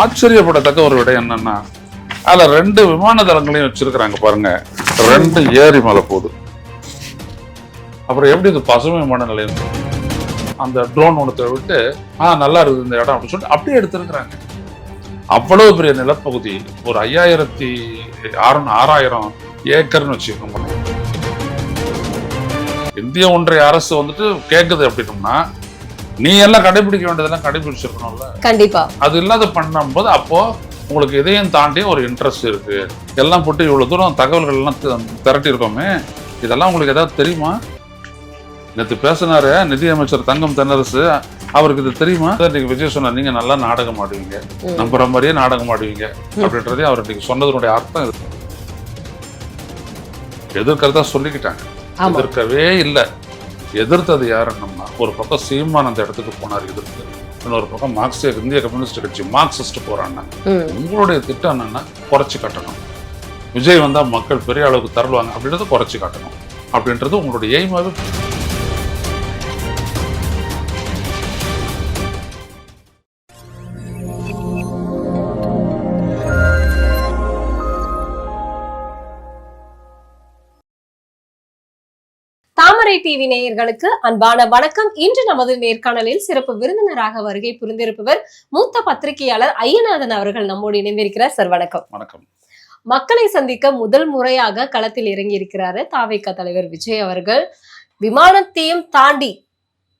ஆச்சரியப்படத்தக்க ஒரு விடயம் என்னன்னா அதுல ரெண்டு விமான தளங்களையும் வச்சிருக்கிறாங்க பாருங்க. ரெண்டு ஏரி மலை போகுது அப்புறம் எப்படி இது பசுமை விமான நிலையம்? அந்த ட்ரோன் ஒன்றத்தை விட்டு ஆ நல்லா இருக்குது இந்த இடம் அப்படின்னு சொல்லிட்டு அப்படியே எடுத்திருக்கிறாங்க. அவ்வளவு பெரிய நிலப்பகுதி ஒரு ஐயாயிரத்தி ஆறு ஆறாயிரம் ஏக்கர்னு வச்சுக்கோங்க. இந்திய ஒன்றிய அரசு வந்துட்டு கேட்குது அப்படின்னோம்னா நீ எல்லாம் கடைபிடிக்க வேண்டியதெல்லாம் கடைபிடிச்சிருக்கணும்ல. கண்டிப்பா. அது இல்லாத பண்ணும்போது அப்போ உங்களுக்கு இதையும் தாண்டி ஒரு இன்ட்ரெஸ்ட் இருக்கு. எல்லாம் போட்டு இவ்வளவு தூரம் தகவல்கள் எல்லாம் திரட்டி இருக்கோமே இதெல்லாம் உங்களுக்கு ஏதாவது தெரியுமா? நேற்று பேசினாரு நிதியமைச்சர் தங்கம் தென்னரசு. அவருக்கு இது தெரியுமா? இன்னைக்கு விஜய் சொன்னார் நீங்க நல்லா நாடகம் ஆடுவீங்க. நம்புற மாதிரியே நாடகம் ஆடுவீங்க. அப்படின்றதே அவர் இன்னைக்கு சொன்னதனுடைய அர்த்தம் இது எதிர்க்கிறதா சொல்லிக்கிட்டாங்க. எதிர்க்கவே இல்லை. எதிர்த்தது யாருன்னம்னா ஒரு பக்கம் சீமான் அந்த இடத்துக்கு போனார் எதிர்த்து இன்னொரு பக்கம் மார்க்சிய இந்திய கம்யூனிஸ்ட் கட்சி மார்க்சிஸ்ட் போறான்னா ம். உங்களுடைய திட்டம் என்னன்னா குறைச்சி காட்டணும். விஜய் வந்தா மக்கள் பெரிய அளவுக்கு தருவாங்க அப்படின்றத குறைச்சி காட்டணும். அப்படின்றது உங்களுடைய எய்மாவே தாமரை டிவி நேயர்களுக்கு அன்பான வணக்கம். இன்று நமது நேர்காணலில் சிறப்பு விருந்தினராக வருகை புரிந்திருப்பவர் மூத்த பத்திரிகையாளர் ஐயநாதன் அவர்கள் நம்மோடு இணைந்திருக்கிறார். சார் வணக்கம். வணக்கம். மக்களை சந்திக்க முதல் முறையாக களத்தில் இறங்கி இருக்கிறாரு தாவேக தலைவர் விஜய் அவர்கள். விமானத்தையும் தாண்டி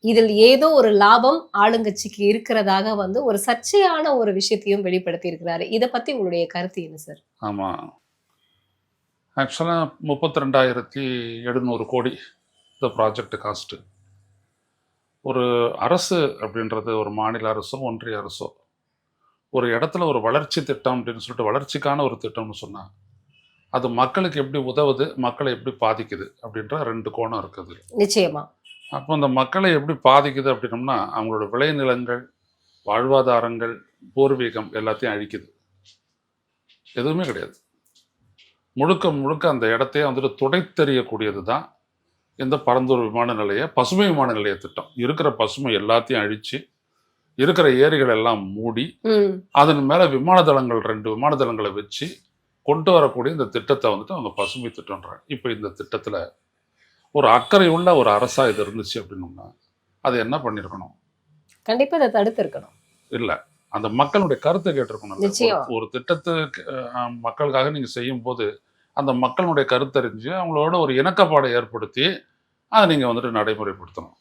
இதில் ஏதோ ஒரு லாபம் ஆளுங்கட்சிக்கு இருக்கிறதாக வந்து ஒரு சர்ச்சையான ஒரு விஷயத்தையும் வெளிப்படுத்தி இருக்கிறாரு இதை பத்தி உங்களுடைய கருத்து என்ன சார்? ஆமா. ஆக்சுவலாக முப்பத்தி ரெண்டாயிரத்தி எழுநூறு கோடி இந்த ப்ராஜெக்ட் காஸ்ட்டு ஒரு அரசு அப்படின்றது ஒரு மாநில அரசோ ஒன்றிய அரசோ ஒரு இடத்துல ஒரு வளர்ச்சி திட்டம் அப்படின்னு சொல்லிட்டு வளர்ச்சிக்கான ஒரு திட்டம்னு சொன்னா அது மக்களுக்கு எப்படி உதவுது மக்களை எப்படி பாதிக்குது அப்படின்ற ரெண்டு கோணம் இருக்குது நிச்சயமா. அப்போ அந்த மக்களை எப்படி பாதிக்குது அப்படின்னம்னா அவங்களோட விளைநிலங்கள் வாழ்வாதாரங்கள் பூர்வீகம் எல்லாத்தையும் அழிக்குது. எதுவுமே கிடையாது. முழுக்க முழுக்க அந்த இடத்தையே வந்துட்டு துடைத்தெறியக்கூடியது தான் இந்த பரந்தூர் விமான நிலைய? பசுமை விமான நிலைய திட்டம். இருக்கிற பசுமை எல்லாத்தையும் அழிச்சு இருக்கிற ஏரிகள் எல்லாம் மூடி அதன் மேலே விமான தளங்கள் ரெண்டு விமான தளங்களை வச்சு கொண்டு வரக்கூடிய இந்த திட்டத்தை வந்துட்டு அவங்க பசுமை திட்டம்ன்றாங்க. இப்போ இந்த திட்டத்தில் ஒரு அக்கறை உள்ள ஒரு அரசா இது இருந்துச்சு அப்படின்னோம்னா அது என்ன பண்ணியிருக்கணும் கண்டிப்பா இதை தடுத்து இருக்கணும் இல்லை. அந்த மக்களுடைய கருத்தை கேட்டிருக்கணும். ஒரு திட்டத்துக்கு அஹ், மக்களுக்காக நீங்கள் செய்யும் போது அந்த மக்களுடைய கருத்தறிஞ்சு அவங்களோட ஒரு இணக்கப்பாடை ஏற்படுத்தி அதை நீங்கள் வந்துட்டு நடைமுறைப்படுத்தணும்.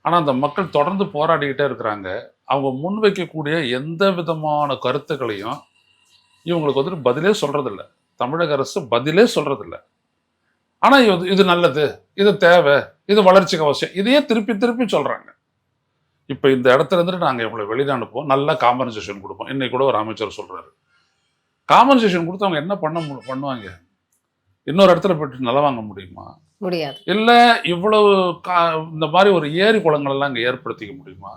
ஆனால் அந்த மக்கள் தொடர்ந்து போராடிக்கிட்டே இருக்கிறாங்க. அவங்க முன்வைக்கக்கூடிய எந்த விதமான கருத்துக்களையும் இவங்களுக்கு வந்துட்டு பதிலே சொல்கிறதில்ல தமிழக அரசு பதிலே சொல்கிறதில்ல ஆனால் இது இது நல்லது இது தேவை இது வளர்ச்சிக்கு அவசியம். இதையே திருப்பி திருப்பி சொல்கிறாங்க இப்போ இந்த இடத்துல இருந்துட்டு நாங்கள் இவங்களை வெளியில அனுப்புவோம். நல்ல காம்பன்சேஷன் கொடுப்போம். இன்னைக்கு கூட ஒரு அமைச்சர் சொல்கிறாரு காம்பன்சேஷன் கொடுத்து அவங்க என்ன பண்ண மு- பண்ணுவாங்க? இன்னொரு இடத்துல போயிட்டு நிலம் வாங்க முடியுமா? முடியாது. இல்லை இவ்வளவு கா இந்த மாதிரி ஒரு ஏரி குளங்கள் எல்லாம் இங்கே ஏற்படுத்திக்க முடியுமா?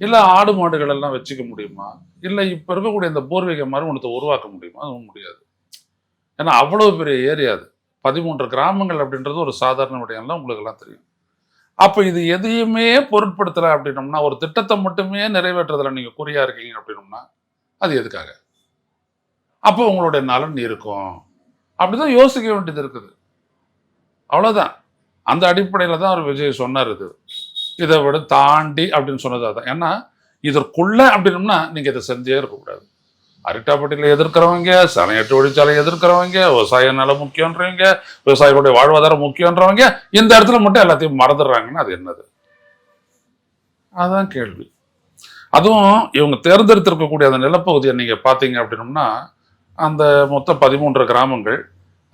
இல்லை ஆடு மாடுகள் எல்லாம் வச்சுக்க முடியுமா? இல்லை இப்போ இருக்கக்கூடிய இந்த பூர்வீக மறுமணத்தை உருவாக்க முடியுமா? அதுவும் முடியாது. ஏன்னா அவ்வளவு பெரிய ஏரியா அது. பதிமூன்று கிராமங்கள் அப்படின்றது ஒரு சாதாரண விடயம்லாம் உங்களுக்கு எல்லாம் தெரியும். அப்போ இது எதையுமே பொருட்படுத்தலை அப்படின்னோம்னா ஒரு திட்டத்தை மட்டுமே நிறைவேற்றுறதுல நீங்கள் குறியா இருக்கீங்க அப்படின்னோம்னா அது எதுக்காக? அப்போ உங்களுடைய நலன் இருக்கும். அப்படிதான் யோசிக்க வேண்டியது இருக்குது. அவ்வளோதான் அந்த அடிப்படையில் தான் அவர் விஜய் சொன்னார் இது. இதை விட தாண்டி அப்படின்னு சொன்னது தான் ஏன்னா இதற்குள்ள அப்படின்னம்னா நீங்கள் இதை செஞ்சே இருக்கக்கூடாது. அரிட்டாப்பட்டியில் எதிர்க்கிறவங்க சனையட்டு ஒழிச்சாலை எதிர்க்கிறவங்க விவசாய நிலம் முக்கியன்றவங்க விவசாயிகளுடைய வாழ்வாதாரம் முக்கியன்றவங்க இந்த இடத்துல மட்டும் எல்லாத்தையும் மறந்துடுறாங்கன்னா அது என்னது? அதுதான் கேள்வி. அதுவும் இவங்க தேர்ந்தெடுத்திருக்கக்கூடிய அந்த நிலப்பகுதியை நீங்கள் பார்த்தீங்க அப்படின்னம்னா அந்த மொத்தம் பதிமூன்று கிராமங்கள்.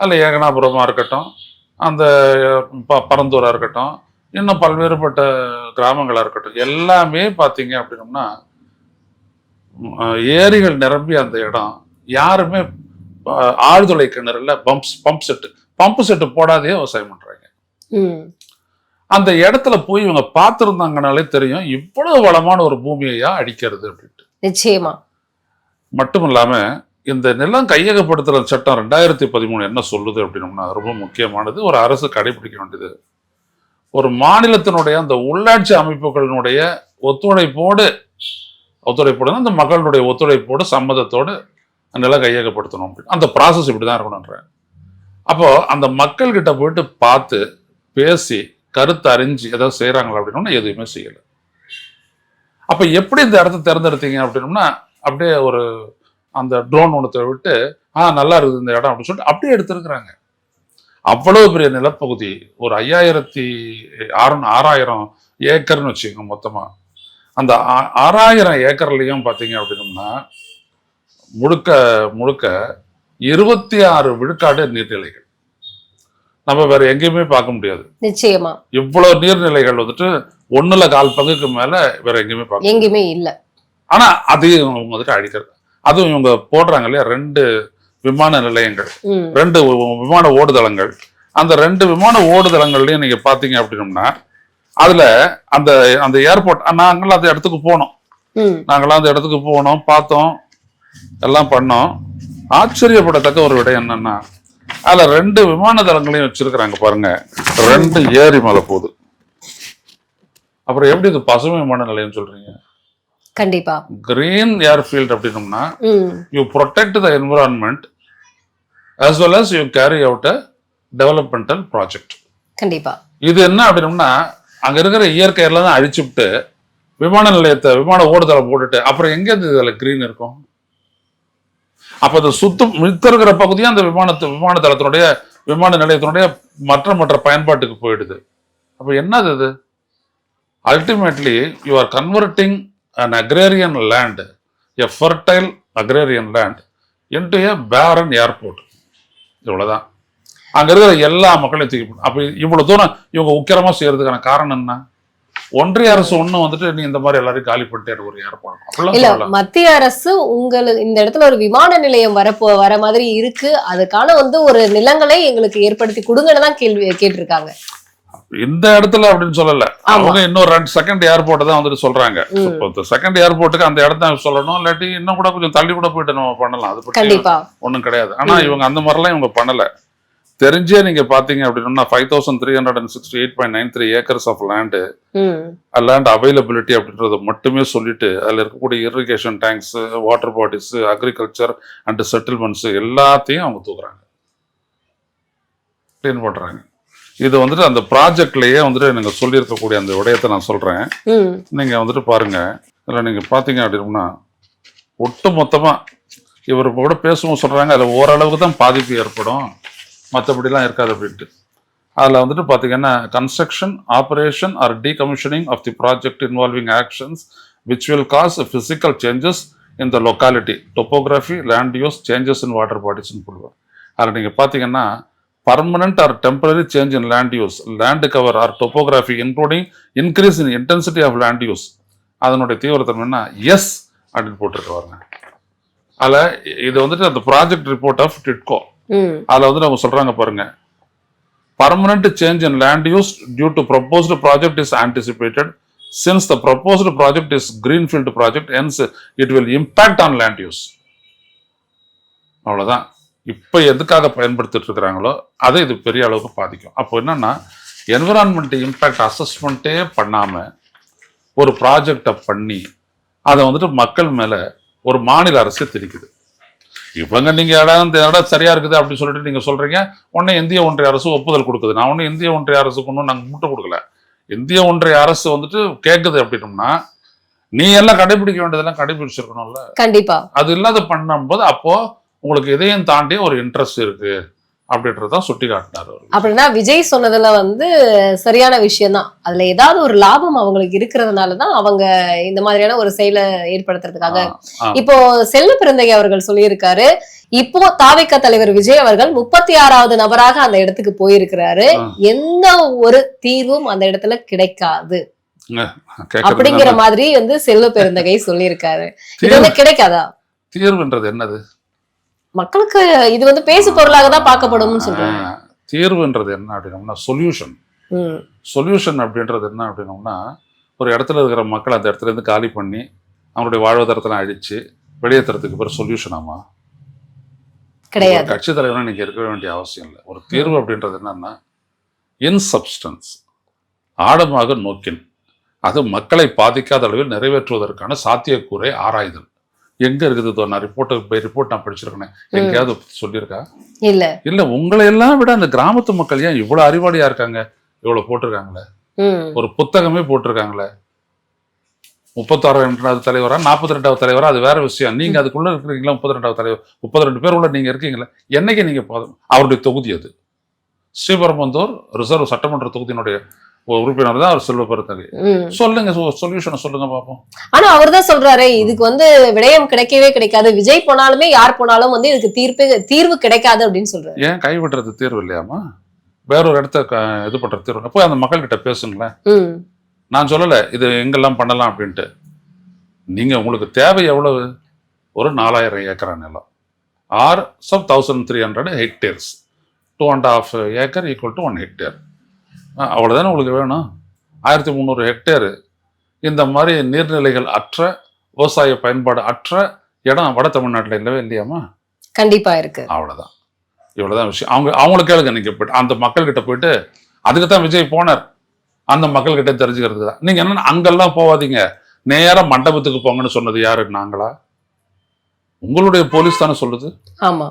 அதில் ஏகனாபுரமாக இருக்கட்டும் அந்த ப பரந்தூராக இருக்கட்டும் இன்னும் பல்வேறுபட்ட கிராமங்களாக இருக்கட்டும் எல்லாமே பார்த்தீங்க அப்படின்னம்னா ஏரிகள் நிரம்பி அந்த இடம். யாருமே ஆழ்துளை கிணறுல pumps pump set pump set போடாதே விவசாயம் பண்றாங்க. ம். அந்த இடத்துல போய் இவங்க பார்த்துருந்தாங்கனாலே தெரியும் இவ்வளவு வளமான ஒரு பூமியையா அடிக்கிறது அப்படின்ட்டு. நிச்சயமா. மட்டும் இல்லாம இந்த நிலம் கையகப்படுத்துகிற சட்டம் ரெண்டாயிரத்தி பதிமூணு என்ன சொல்லுது அப்படின்னம்னா ரொம்ப முக்கியமானது. ஒரு அரசு கடைபிடிக்க வேண்டியது. ஒரு மாநிலத்தினுடைய அந்த உள்ளாட்சி அமைப்புகளினுடைய ஒத்துழைப்போடு ஒத்துழைப்போடு அந்த மக்களுடைய ஒத்துழைப்போடு சம்மதத்தோடு நிலம் கையகப்படுத்தணும் அப்படின்னு. அந்த ப்ராசஸ் இப்படி தான் இருக்கணுன்றேன் அப்போது அந்த மக்கள்கிட்ட போயிட்டு பார்த்து பேசி கருத்து அறிஞ்சு ஏதாவது செய்கிறாங்களா அப்படின்னா எதுவுமே செய்யலை. அப்போ எப்படி இந்த இடத்த தேர்ந்தெடுத்தீங்க அப்படின்னோம்னா அப்படியே ஒரு அந்த ட்ரோன் ஒன்றத்தை விட்டு ஆ நல்லா இருக்குது இந்த இடம் அப்படின்னு சொல்லிட்டு அப்படியே எடுத்திருக்கிறாங்க. அவ்வளவு பெரிய நிலப்பகுதி ஒரு ஐயாயிரத்தி ஆறு ஆறாயிரம் ஏக்கர்னு வச்சுக்கோங்க மொத்தமா. அந்த ஆறாயிரம் ஏக்கர்லையும் பார்த்தீங்க அப்படின்னோம்னா முழுக்க முழுக்க இருபத்தி ஆறு விழுக்காடு நீர்நிலைகள். நம்ம வேற எங்கேயுமே பார்க்க முடியாது. நிச்சயமா. இவ்வளவு நீர்நிலைகள் வந்துட்டு ஒண்ணுல கால் பங்குக்கு மேல வேற எங்கேயுமே பார்க்க எங்கேயுமே இல்ல. ஆனா அதையும் வந்துட்டு அழிக்கிறது. அதுவும் இவங்க போடுறாங்க இல்லையா? ரெண்டு விமான நிலையங்கள். ரெண்டு விமான ஓடுதளங்கள். அந்த ரெண்டு விமான ஓடுதளங்கள்லயும் நீங்க பாத்தீங்க அப்படின்னம்னா அதுல அந்த அந்த ஏர்போர்ட் நாங்களாம் அந்த இடத்துக்கு போனோம். நாங்களாம் அந்த இடத்துக்கு போனோம் பார்த்தோம் எல்லாம் பண்ணோம். ஆச்சரியப்படத்தக்க ஒரு விடயம் என்னன்னா அதுல ரெண்டு விமான தளங்களையும் வச்சிருக்கிறாங்க பாருங்க. ரெண்டு ஏரி மலை போகுது அப்புறம் எப்படி இது பசுமை விமான நிலையம் சொல்றீங்க? கண்டிப்பா. கிரீன் ஏர்ஃபீல்ட் அப்படின்னம்னா you protect the environment as well as you carry out a developmental project. கண்டிப்பா. இது என்ன அப்படின்னம்னா அங்க இருக்கிற இயற்கை எல்லாம் தான் அழிச்சுவிட்டு விமான நிலையத்தை விமான ஓடுதளம் போட்டுட்டு அப்புறம் எங்க இதுல கிரீன் இருக்கும்? அப்ப அது சுத்தம் மித்த இருக்கிற பகுதியும் அந்த விமானத்து விமான தளத்தினுடைய விமான நிலையத்தினுடைய மற்ற மற்ற பயன்பாட்டுக்கு போயிடுது. அப்ப என்னது இது? Ultimately you are converting an agrarian land a fertile agrarian land into a barren airport. இவ்வளவுதான். அங்க இருக்கிற எல்லா மக்களையும் தூக்கி போடு- அப்ப இவ்வளவு தூரம் இவங்க உக்கிரமா செய்யறதுக்கான காரணம் என்ன? ஒன்றிய அரசு ஒண்ணு வந்துட்டு நீ இந்த மாதிரி எல்லாரையும் காலி பண்ணிட்டு ஒரு ஏற்பாடு இல்ல மத்திய அரசு உங்களுக்கு இந்த இடத்துல ஒரு விமான நிலையம் வரப்போ வர மாதிரி இருக்கு. அதுக்கான வந்து ஒரு நிலங்களை எங்களுக்கு ஏற்படுத்தி கொடுங்கன்னு தான் கேள்வி கேட்டிருக்காங்க. இந்த இடத்துல அப்படின்னு சொல்லல. அவங்க இன்னும் ரெண்டு செகண்ட் ஏர்போர்ட் தான் வந்துட்டு சொல்றாங்க. செகண்ட் ஏர்போர்ட்டுக்கு அந்த இடத்த சொல்லணும். இல்லாட்டி இன்னும் கூட கொஞ்சம் தள்ளி கூட போயிட்டு நம்ம பண்ணலாம். அது கண்டிப்பா. ஒண்ணும் கிடையாது. ஆனா இவங்க அந்த மாதிரிலாம் இவங்க பண்ணல. தெரிஞ்சே நீங்க பாத்தீங்க அப்படின்னா five thousand three hundred and sixty eight point nine three acres of land land availability அப்படின்றத மட்டுமே சொல்லிட்டு அதில் இருக்கக்கூடிய irrigation tanks water bodies agriculture and settlements எல்லாத்தையும் அவங்க தூக்குறாங்க. க்ளீன் பண்றாங்க. இது வந்துட்டு அந்த ப்ராஜெக்ட்லயே வந்துட்டு நீங்க சொல்லியிருக்கக்கூடிய அந்த விடயத்தை நான் சொல்றேன். நீங்க வந்துட்டு பாருங்க. இதில் நீங்க பாத்தீங்க அப்படின்னா ஒட்டு மொத்தமா இவர் கூட பேசும்போது சொல்றாங்க அதுல ஓரளவுக்கு தான் பாதிப்பு ஏற்படும். மற்றபடிலாம் இருக்காது அப்படின்ட்டு. அதில் வந்துட்டு பார்த்தீங்கன்னா construction operation or decommissioning of the project involving actions which will cause physical changes in the locality topography land use changes in water பாடிஸ்னு சொல்லுவாங்க அதில் நீங்கள் பார்த்தீங்கன்னா permanent or temporary change in land use land cover or topography including increase in intensity of land use அதனுடைய தீவிரத்தன்மை என்ன? S அப்படின்னு போட்டிருக்கு பாருங்க. அதில் இது வந்துட்டு அந்த ப்ராஜெக்ட் ரிப்போர்ட் ஆஃப் டிட்கோ அதில் வந்து அவங்க சொல்றாங்க பாருங்க. Permanent change in land use due to proposed project is anticipated since the proposed project is greenfield project hence it will impact on land use அவ்வளோதான் இப்போ எதுக்காக பயன்படுத்திட்டு இருக்கிறாங்களோ அதை இது பெரிய அளவுக்கு பாதிக்கும். அப்போ என்னன்னா என்விரான்மெண்ட் இம்பாக்ட் அசஸ்மெண்ட்டே பண்ணாம ஒரு ப்ராஜெக்டை பண்ணி அதை வந்துட்டு மக்கள் மேல ஒரு மாநில அரசு திணிக்குது. இவங்க நீங்க இடம் இந்த இடம் சரியா இருக்குது அப்படின்னு சொல்லிட்டு நீங்க சொல்றீங்க உடனே இந்திய ஒன்றிய அரசு ஒப்புதல் கொடுக்குது. நான் ஒன்றும் இந்திய ஒன்றிய அரசுக்கு ஒன்றும் நாங்கள் முட்டை கொடுக்கல. இந்திய ஒன்றிய அரசு வந்துட்டு கேட்குது அப்படின்னோம்னா நீ எல்லாம் கடைபிடிக்க வேண்டியதெல்லாம் கடைபிடிச்சிருக்கணும்ல. கண்டிப்பா. அது இல்லாத பண்ணும்போது அப்போ உங்களுக்கு இதையும் தாண்டி ஒரு இன்ட்ரெஸ்ட் இருக்கு அப்படின்றதான் சுட்டி காட்டினார் அப்படின்னா விஜய் சொன்னதுல வந்து சரியான விஷயம் தான் அதுல ஏதாவது ஒரு லாபம் அவங்களுக்கு இருக்கிறதுனால தான் அவங்க இந்த மாதிரியான ஒரு செயலை ஏற்படுத்துறதுக்காக. இப்போ செல்வ பிறந்தகை அவர்கள் சொல்லியிருக்காரு. இப்போ தாவிக தலைவர் விஜய் அவர்கள் முப்பத்தி ஆறாவது நபராக அந்த இடத்துக்கு போயிருக்கிறாரு. எந்த ஒரு தீர்வும் அந்த இடத்துல கிடைக்காது. அப்படிங்கிற? மாதிரி வந்து செல்வ பெருந்தகை சொல்லியிருக்காரு. கிடைக்காதா? தீர்வுன்றது என்னது? மக்களுக்கு இது வந்து பேசு பொருளாக தான் பார்க்கப்படும்னு சொல்றாங்க. ஆ, தீர்வுன்றது என்ன அப்படின்னோம்னா சொல்யூஷன் சொல்யூஷன் அப்படின்றது என்ன அப்படின்னோம்னா ஒரு இடத்துல இருக்கிற மக்கள் அந்த இடத்துல இருந்து காலி பண்ணி அவங்களுடைய வாழ்வாதாரத்தெல்லாம் அழிச்சு வெளியேற்றுறதுக்கு பேர் சொல்யூஷன் ஆமா? கிடையாது. கட்சி தலைவராக நீங்க இருக்க வேண்டிய அவசியம் இல்லை. ஒரு தீர்வு அப்படின்றது என்னன்னா இன்சப்ஸ்டன்ஸ் ஆழமாக நோக்கின். அது மக்களை பாதிக்காத அளவில் நிறைவேற்றுவதற்கான சாத்தியக்கூறை ஆராய்தல். எங்க இருக்குது நான் ரிப்போர்ட்டு ரிப்போர்ட் நான் படிச்சிருக்கேன். எங்கேயாவது சொல்லியிருக்கா? இல்ல. இல்ல உங்களை எல்லாம் விட அந்த கிராமத்து மக்கள் ஏன் இவ்வளவு அறிவாளியா இருக்காங்க? இவ்வளவு போட்டிருக்காங்களே. ஒரு புத்தகமே போட்டிருக்காங்களே. முப்பத்தாறு ரெண்டாவது தலைவரா? நாற்பத்தி ரெண்டாவது தலைவரா? அது வேற விஷயம். நீங்க அதுக்குள்ள இருக்கிறீங்களா? முப்பத்தி ரெண்டாவது தலைவர் முப்பத்தி ரெண்டு பேர் உள்ள நீங்க இருக்கீங்களா? என்னைக்கு நீங்க அவருடைய தொகுதி அது. ஸ்ரீபெரும்புத்தூர் ரிசர்வ் சட்டமன்ற தொகுதியினுடைய உறுப்பினர் தான் அவர் செல்வ பெருந்தகை ம். சொல்லுங்க சொல்யூஷனை சொல்லுங்க பாப்போம். ஆனா அவர்தான் சொல்றாரு இதுக்கு வந்து விடயம் கிடைக்கவே கிடைக்காது. விஜய் போனாலுமே யார் போனாலும் வந்து இதுக்கு தீர்ப்பு தீர்வு கிடைக்காது அப்படின்னு சொல்றாரு. ஏன் கைவிடுறது தீர்வு இல்லையாமா வேறொரு இடத்த க- இது பண்ற தீர்வு. போய் அந்த மக்கள்கிட்ட பேசுங்களேன். நான் சொல்லலை இது எங்கெல்லாம் பண்ணலாம் அப்படின்ட்டு. நீங்க உங்களுக்கு தேவை எவ்வளவு? ஒரு நாலாயிரம் ஏக்கரா நிலம். Or some thousand three hundred hectares two and of acre equal to one hectare அவ்வளோதானே உங்களுக்கு வேணும்? ஆயிரத்தி முந்நூறு ஹெக்டேரு இந்த மாதிரி நீர்நிலைகள் அற்ற விவசாய பயன்பாடு அற்ற இடம் வட தமிழ்நாட்டில் இல்லவே இல்லையாமா கண்டிப்பா இருக்கு. அவ்வளோதான் இவ்வளோதான் விஷயம். அவங்க அவங்களுக்கு கேளுங்க நீங்கள் போயிட்டு. அந்த மக்கள்கிட்ட போயிட்டு அதுக்கு தான் விஜய் போனார். அந்த மக்கள்கிட்ட தெரிஞ்சுக்கிறதுக்கு தான். நீங்கள் என்ன அங்கெல்லாம் போகாதீங்க நேரா மண்டபத்துக்கு போங்கன்னு சொன்னது யாரு? நாங்களா? உங்களுடைய போலீஸ் தானே சொல்லுது? ஆமா.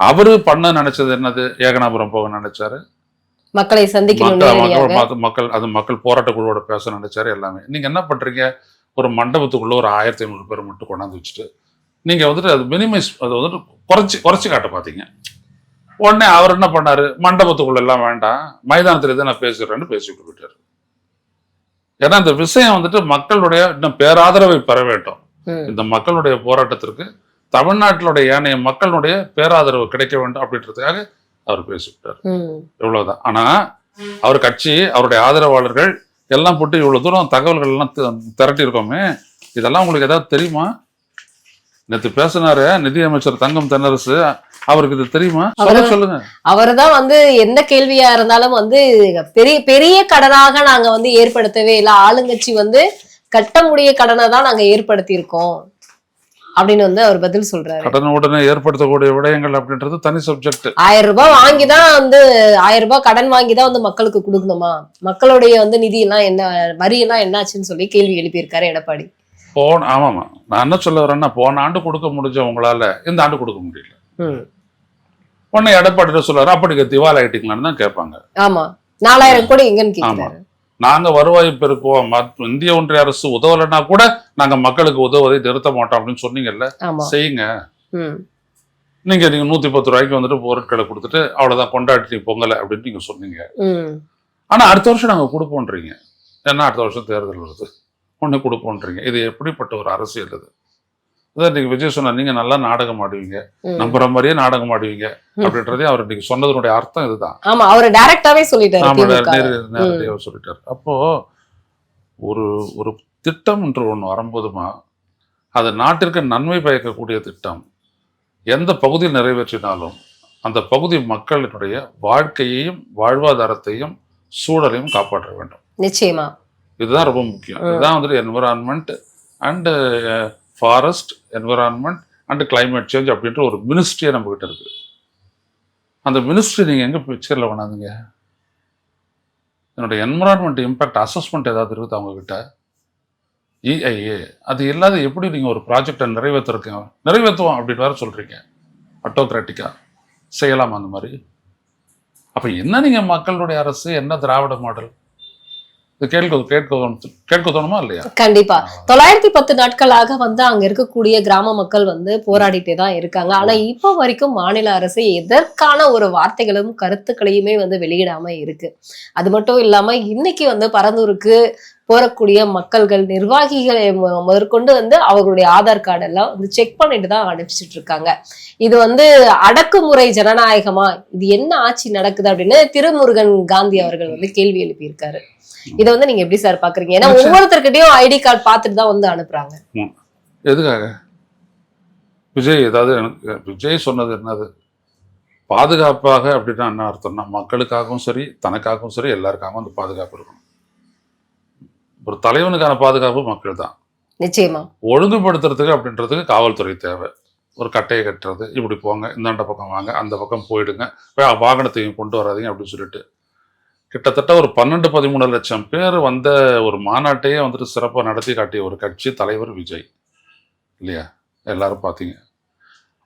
அவரு பண்ண நினைச்சது என்னது? ஏகனாபுரம் போக நினைச்சாரு? மக்களை சந்திக்கணும் மக்கள் அது மக்கள் போராட்ட குழுவோட பேச நினைச்சாரு எல்லாமே. நீங்க என்ன பண்றீங்க? ஒரு மண்டபத்துக்குள்ள ஒரு ஆயிரத்தி ஐநூறு பேர் மட்டும் கொண்டாந்து வச்சுட்டு நீங்க வந்துட்டு அது மினிமைஸ் அது வந்துட்டு குறைச்சி குறைச்சி காட்ட பார்த்தீங்க உடனே அவர் என்ன பண்ணாரு? மண்டபத்துக்குள்ள எல்லாம் வேண்டாம் மைதானத்துல தான் நான் பேசுறேன்னு பேசிட்டு போயிட்டாரு. ஏன்னா இந்த விஷயம் வந்துட்டு மக்களுடைய இன்னும் பேராதரவை பெற வேண்டும். இந்த மக்களுடைய போராட்டத்திற்கு தமிழ்நாட்டினுடைய ஏனைய மக்களுடைய பேராதரவு கிடைக்க வேண்டும் அப்படின்றதுக்காக அவர் பேசிவிட்டார். இவ்வளவுதான். ஆனா அவர் கட்சி அவருடைய ஆதரவாளர்கள் எல்லாம் போட்டு இவ்வளவு தூரம் தகவல்கள் எல்லாம் திரட்டி இருக்கோமே இதெல்லாம் உங்களுக்கு ஏதாவது தெரியுமா? நேத்து பேசினாரு நிதியமைச்சர் தங்கம் தென்னரசு. அவருக்கு இது தெரியுமா? அவரு- சொல்லுங்க. அவர்தான் வந்து எந்த கேள்வியா இருந்தாலும் வந்து பெரிய பெரிய கடனாக நாங்க வந்து ஏற்படுத்தவே இல்லை. ஆளுங்கட்சி வந்து கட்ட முடிய கடனை தான் நாங்க ஏற்படுத்தி இருக்கோம் அப்படின்னு வந்து அவர் பதில் சொல்றாரு. கடன் உடனே ஏற்படுத்தக்கூடிய விடயங்கள் அப்படின்றது தனி சப்ஜெக்ட் ஆயிரம் ரூபாய் வாங்கி தான் வந்து ஆயிரம் ரூபாய் கடன் வாங்கி தான் வந்து மக்களுக்கு கொடுக்கணுமா? மக்களுடைய வந்து நிதி எல்லாம் என்ன வரி எல்லாம் என்னாச்சுன்னு சொல்லி கேள்வி எழுப்பியிருக்காரு எடப்பாடி. போன ஆமாமா. நான் என்ன சொல்ல வரேன்னா போன ஆண்டு கொடுக்க முடிஞ்ச உங்களால இந்த ஆண்டு கொடுக்க முடியல. உடனே எடப்பாடி சொல்றாரு? அப்படி திவால் ஆயிட்டீங்களான்னு தான் கேட்பாங்க. ஆமா. நாலாயிரம் கோடி எங்கன்னு கேக்குறாரு. நாங்க வருவாய் பெருக்குவோம். இந்திய ஒன்றிய அரசு உதவலைன்னா கூட நாங்க மக்களுக்கு உதவுவதை நிறுத்த மாட்டோம் அப்படின்னு சொன்னீங்கல்ல? செய்யுங்க. நீங்க நீங்க நூத்தி பத்து ரூபாய்க்கு வந்துட்டு பொருட்களை கொடுத்துட்டு அவ்வளவுதான் கொண்டாடி பொங்கலை அப்படின்னு நீங்க சொன்னீங்க. ஆனா அடுத்த வருஷம் நாங்க கொடுப்போன்றீங்க. ஏன்னா அடுத்த வருஷம் தேர்தல் வருது. ஒண்ணு கொடுப்போன்றீங்க. இது எப்படிப்பட்ட ஒரு அரசியல் இது? அதான் நீங்க விஜய் சொன்னார் நீங்க நல்லா நாடகம் ஆடுவீங்க. நம்புற மாதிரியே நாடகம் ஆடுவீங்க அப்படின்றதே அவர் இன்னைக்கு சொன்னதனுடைய அர்த்தம் இதுதான். ஆமா அவரு டைரக்டாவே சொல்லிட்டாரு சொல்லிட்டார். அப்போ ஒரு ஒரு திட்டம் என்று ஒன்று வரும்போதுமா அது நாட்டிற்கு நன்மை பயக்கக்கூடிய திட்டம். எந்த பகுதியில் நிறைவேற்றினாலும் அந்த பகுதி மக்களினுடைய வாழ்க்கையையும் வாழ்வாதாரத்தையும் சூழலையும் காப்பாற்ற வேண்டும். நிச்சயமா. இதுதான் ரொம்ப முக்கியம். இதுதான் வந்துட்டு environment and forest environment and climate change அப்படின்ற ஒரு மினிஸ்ட்ரியே நம்மக்கிட்ட இருக்குது. இருக்கு அந்த மினிஸ்ட்ரி நீங்கள் எங்கே பிக்சரில் பண்ணாதீங்க என்னோடய என்விரான்மெண்ட் இம்பேக்ட் அசஸ்மெண்ட் ஏதாவது இருக்குது அவங்கக்கிட்ட இஐஏ அது இல்லாத எப்படி நீங்கள் ஒரு ப்ராஜெக்டை நிறைவேற்றிருக்கீங்க நிறைவேற்றுவோம் அப்படின்னு வேறு சொல்கிறீங்க அட்டோக்ராட்டிக்காக செய்யலாமா அந்த மாதிரி? அப்போ என்ன நீங்கள் மக்களுடைய அரசு? என்ன திராவிட மாடல்? கேட்க கேட்க கேட்க தோணுமா இல்லையா? கண்டிப்பா. தொள்ளாயிரத்தி பத்து நாட்களாக வந்து அங்க இருக்கக்கூடிய கிராம மக்கள் வந்து போராடிட்டே தான் இருக்காங்க. ஆனா இப்போ வரைக்கும் மாநில அரசு எதற்கான ஒரு வார்த்தைகளும் கருத்துக்களையுமே வந்து வெளியிடாம இருக்கு. அது மட்டும் இல்லாம இன்னைக்கு வந்து பரந்தூருக்கு போறக்கூடிய மக்கள்கள் நிர்வாகிகளை முதற்கொண்டு வந்து அவர்களுடைய ஆதார் கார்டு எல்லாம் வந்து செக் பண்ணிட்டு தான் அனுப்பிச்சிட்டு இருக்காங்க. இது வந்து அடக்குமுறை ஜனநாயகமா? இது என்ன ஆட்சி நடக்குது அப்படின்னு திருமுருகன் காந்தி அவர்கள் வந்து கேள்வி எழுப்பியிருக்காரு. இதை வந்து நீங்க எப்படி சார் பாக்குறீங்க? ஏன்னா ஒவ்வொருத்தர்கிட்டயும் ஐடி கார்டு பார்த்துட்டு தான் வந்து அனுப்புறாங்க. எதுக்காக? விஜய் ஏதாவது எனக்கு விஜய் சொன்னது என்னது? பாதுகாப்பாக அப்படின்னா என்ன அர்த்தம்னா மக்களுக்காகவும் சரி தனக்காகவும் சரி எல்லாருக்காகவும் அந்த பாதுகாப்பு இருக்கணும். ஒரு தலைவனுக்கான பாதுகாப்பு மக்கள் தான். நிச்சயமா. ஒழுங்குபடுத்துறதுக்கு அப்படின்றதுக்கு காவல்துறை தேவை. ஒரு கட்டையை கட்டுறது இப்படி போங்க இந்தாண்ட பக்கம் வாங்க அந்த பக்கம் போயிடுங்க வாகனத்தையும் கொண்டு வராதீங்க அப்படின்னு சொல்லிட்டு கிட்டத்தட்ட ஒரு பன்னெண்டு பதிமூணு லட்சம் பேர் வந்த ஒரு மாநாட்டையே வந்துட்டு சிறப்பாக நடத்தி காட்டிய ஒரு கட்சி தலைவர் விஜய். இல்லையா? எல்லாரும் பார்த்தீங்க.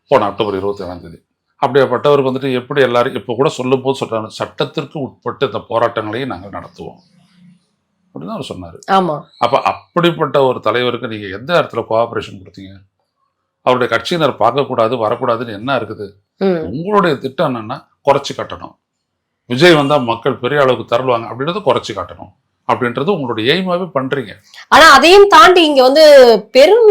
போன அக்டோபர் இருபத்தி ஏழாம் தேதி. அப்படியாப்பட்டவருக்கு வந்துட்டு எப்படி எல்லாரும் இப்போ கூட சொல்லும் போது சொல்றாங்க சட்டத்திற்கு உட்பட்டு இந்த போராட்டங்களையும் நாங்கள் நடத்துவோம். அப்படின்னு அவர் சொன்னார். ஆமா. அப்போ அப்படிப்பட்ட ஒரு தலைவருக்கு நீங்கள் எந்த இடத்துல கோஆபரேஷன் கொடுத்தீங்க? அவருடைய கட்சியினர் பார்க்கக்கூடாது வரக்கூடாதுன்னு என்ன இருக்குது? உங்களுடைய திட்டம் என்னன்னா குறைச்சி காட்டணும். விஜய் வந்தால் மக்கள் பெரிய அளவுக்கு தருவாங்க அப்படின்றத குறைச்சி காட்டணும். அப்படின்றது உங்களுடைய எய்மாவே பண்றீங்க. ஆனா அதையும் தாண்டி இங்க வந்து பெரும்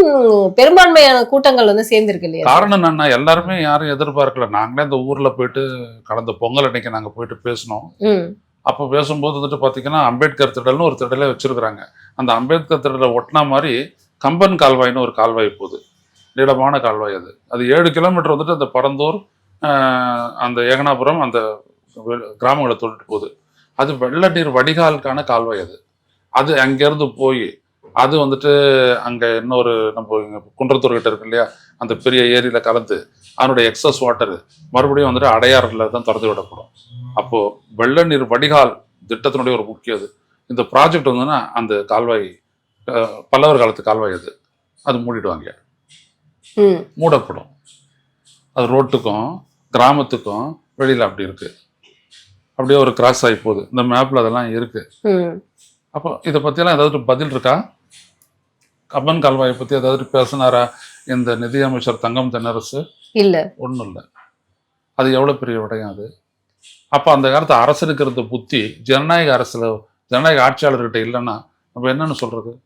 பெரும்பான்மையான கூட்டங்கள் வந்து சேர்ந்திருக்கு இல்லையா? காரணம் என்னன்னா எல்லாருமே யாரும் எதிர்பார்க்கல. நாங்களே இந்த ஊர்ல போயிட்டு கடந்த பொங்கல் அன்னைக்கு நாங்க போயிட்டு பேசினோம். அப்போ பேசும்போது வந்துட்டு பார்த்தீங்கன்னா அம்பேத்கர் திடல்னு ஒரு திடலே வச்சிருக்கிறாங்க. அந்த அம்பேத்கர் திடலை ஒட்டினா மாதிரி கம்பன் கால்வாய்னு ஒரு கால்வாய் போகுது. நீளமான கால்வாய் அது. அது ஏழு கிலோமீட்டர் வந்துட்டு அந்த பரந்தூர் அந்த ஏகனாபுரம் அந்த கிராமங்களை தொட்டுட்டு போகுது. அது வெள்ள நீர் வடிகாலுக்கான கால்வாய் அது. அது அங்கேருந்து போய் அது வந்துட்டு அங்கே இன்னொரு நம்ம குன்றத்தூர் கிட்ட இருக்கு இல்லையா? அந்த பெரிய ஏரியில கலந்து அதனுடைய எக்ஸஸ் வாட்டர் மறுபடியும் வந்துட்டு அடையாறுல தான் திறந்து விடப்படும். அப்போ வெள்ள நீர் வடிகால் திட்டத்தினுடைய ஒரு முக்கிய இது. இந்த ப்ராஜெக்ட் வந்துன்னா அந்த கால்வாய் பல்லவர் காலத்து கால்வாய் அது. அது மூடிடுவாங்க. மூடப்படும். அது ரோட்டுக்கும் கிராமத்துக்கும் வெளியில அப்படி இருக்கு. அப்படியே ஒரு கிராஸ் ஆகி போகுது. இந்த மேப்ல அதெல்லாம் இருக்கு. ம். அப்போ இதை பற்றியெல்லாம் ஏதாவது பதில் இருக்கா? கம்பன் கால்வாயை பற்றி ஏதாவது பேசினாரா? இந்த நிதியமைச்சர் தங்கம் தென்னரசு? இல்ல. ஒன்றும் இல்லை. அது எவ்வளோ பெரிய விடயம் அது? அப்போ அந்த காலத்து அரசனுக்கு இருந்த புத்தி ஜனநாயக அரசில் ஜனநாயக ஆட்சியாளர்கிட்ட இல்லைன்னா நம்ம என்னன்னு சொல்றது?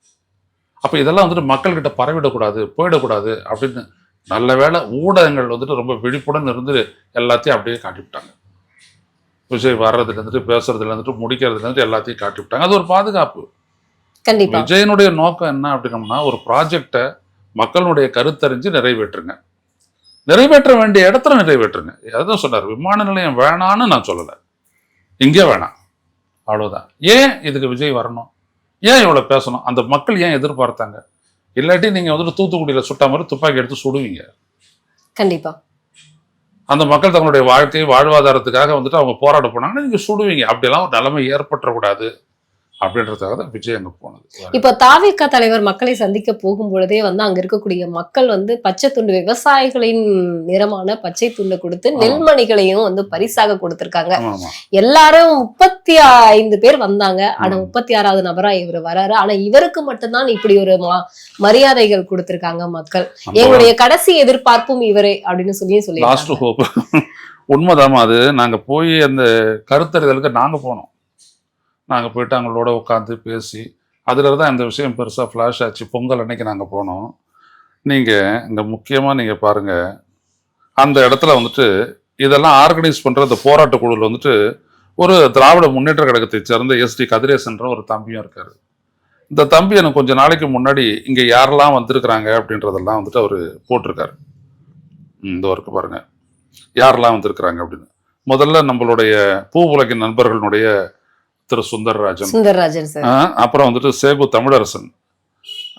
அப்போ இதெல்லாம் வந்துட்டு மக்கள்கிட்ட பரவிடக்கூடாது போயிடக்கூடாது அப்படின்னு நல்ல வேளை ஊடகங்கள் வந்துட்டு ரொம்ப விழிப்புடன் இருந்து எல்லாத்தையும் அப்படியே காட்டிவிட்டாங்க. விஜய் வர்றதுல இருந்துட்டு பேசுறதுல இருந்துட்டு முடிக்கிறதுல இருந்துட்டு எல்லாத்தையும் காட்டிவிட்டாங்க அது ஒரு பாதுகாப்பு. கண்டிப்பா. விஜயனுடைய நோக்கம் என்ன அப்படின்னம்னா ஒரு ப்ராஜெக்டை மக்களுடைய கருத்தறிஞ்சு நிறைவேற்றுங்க. நிறைவேற்ற வேண்டிய இடத்துல நிறைவேற்றுங்க. அதான் சொன்னார் விமான நிலையம் வேணான்னு நான் சொல்லலை. இங்கே வேணாம். அவ்வளவுதான். ஏன் இதுக்கு விஜய் வரணும்? ஏன் இவ்வளோ பேசணும்? அந்த மக்கள் ஏன் எதிர்பார்த்தாங்க? இல்லாட்டி நீங்கள் வந்துட்டு தூத்துக்குடியில் சுட்ட மாதிரி துப்பாக்கி எடுத்து சுடுவீங்க. கண்டிப்பா. அந்த மக்கள் தங்களுடைய வாழ்க்கை வாழ்வாதாரத்துக்காக வந்துட்டு அவங்க போராட போனாங்கன்னா நீங்கள் சுடுவீங்க. அப்படியெல்லாம் ஒரு நிலைமை ஏற்பட்டுறக்கூடாது. அப்படின்றதுக்காக தான் விஜய் அங்கே போனது. இப்ப தாவேக்கா தலைவர் மக்களை சந்திக்க போகும் பொழுதே வந்து அங்க இருக்கக்கூடிய மக்கள் வந்து பச்சை துண்டு விவசாயிகளின் நிறமான பச்சை துண்டை கொடுத்து. நெல்மணிகளையும் வந்து பரிசாக கொடுத்திருக்காங்க. எல்லாரும் முப்பத்தி ஐந்து பேர் வந்தாங்க. ஆனா முப்பத்தி ஆறாவது நபரா இவர் வராரு. ஆனா இவருக்கு மட்டும்தான் இப்படி ஒரு மரியாதைகள் கொடுத்திருக்காங்க மக்கள். எங்களுடைய கடைசி எதிர்பார்ப்பும் இவரே அப்படின்னு சொல்லி சொல்லி உண்மைதாம்மா அது. நாங்கள் போய் அந்த கருத்தறிதலுக்கு நாங்கள் போனோம். நாங்கள் போயிட்டு அவங்களோட உட்காந்து பேசி அதில் தான் இந்த விஷயம் பெருசாக ஃப்ளாஷ் ஆச்சு. பொங்கல் அன்னைக்கு நாங்கள் போனோம். நீங்கள் இந்த முக்கியமாக நீங்கள் பாருங்கள் அந்த இடத்துல வந்துட்டு இதெல்லாம் ஆர்கனைஸ் பண்ணுற அந்த போராட்ட குழுவில் வந்துட்டு ஒரு திராவிட முன்னேற்ற கழகத்தை சேர்ந்த எஸ்டி கதிரேசன்ற ஒரு தம்பியும் இருக்கார். இந்த தம்பி எனக்கு கொஞ்சம் நாளைக்கு முன்னாடி இங்கே யாரெல்லாம் வந்திருக்கிறாங்க அப்படின்றதெல்லாம் வந்துட்டு அவர் போட்டிருக்காரு. ம், இந்த ஒர்க்கு பாருங்கள் யாரெல்லாம் வந்திருக்கிறாங்க அப்படின்னு. முதல்ல நம்மளுடைய பூ உலகின் நண்பர்களுடைய திரு சுந்தரராஜன். சுந்தரராஜன் அப்புறம் வந்துட்டு சேகு தமிழரசன்.